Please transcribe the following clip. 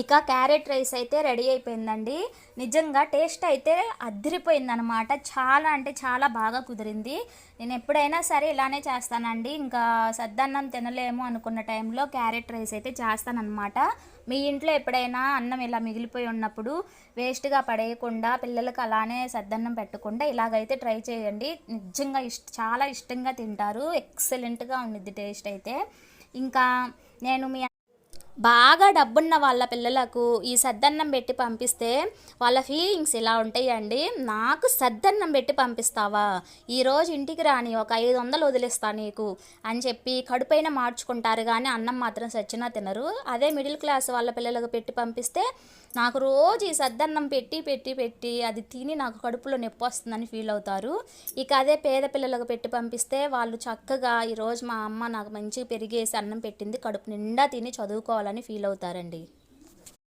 ఇక carrot rice అయితే ready అయిపోయిందండి. నిజంగా టేస్ట్ అయితే అదిరిపోయిందనమాట చాలా అంటే చాలా బాగా కుదిరింది. నేను ఎప్పుడైనా సరే ఇలానే చేస్తానండి. ఇంకా సద్దన్నం తినలేము అనుకున్న టైంలో క్యారెట్ రైస్ అయితే చేస్తానన్నమాట. మీ ఇంట్లో ఎప్పుడైనా అన్నం ఇలా మిగిలిపోయి ఉన్నప్పుడు వేస్ట్గా పడేయకుండా పిల్లలకు అలానే సద్దన్నం పెట్టకుండా ఇలాగైతే ట్రై చేయండి. నిజంగా ఇష్ట చాలా ఇష్టంగా తింటారు. ఎక్సలెంట్గా ఉండిద్ది టేస్ట్ అయితే. ఇంకా నేను మీ బాగా డబ్బున్న వాళ్ళ పిల్లలకు ఈ సద్దన్నం పెట్టి పంపిస్తే వాళ్ళ ఫీలింగ్స్ ఇలా ఉంటాయండి? నాకు సద్దన్నం పెట్టి పంపిస్తావా? ఈరోజు ఇంటికి రాని ఒక ఐదు వందలు వదిలేస్తా నీకు అని చెప్పి కడుపైన మార్చుకుంటారు కానీ అన్నం మాత్రం సచ్చినా తినరు. అదే మిడిల్ క్లాస్ వాళ్ళ పిల్లలకు పెట్టి పంపిస్తే నాకు రోజు ఈ సద్దన్నం పెట్టి పెట్టి పెట్టి అది తిని నాకు కడుపులో నొప్పి వస్తుందని ఫీల్ అవుతారు. ఇక అదే పేద పిల్లలకు పెట్టి పంపిస్తే వాళ్ళు చక్కగా ఈరోజు మా అమ్మ నాకు మంచిగా పెరిగేసి అన్నం పెట్టింది కడుపు నిండా తిని చదువుకోవాలి చేసుకోవాలని ఫీల్ అవుతారండి.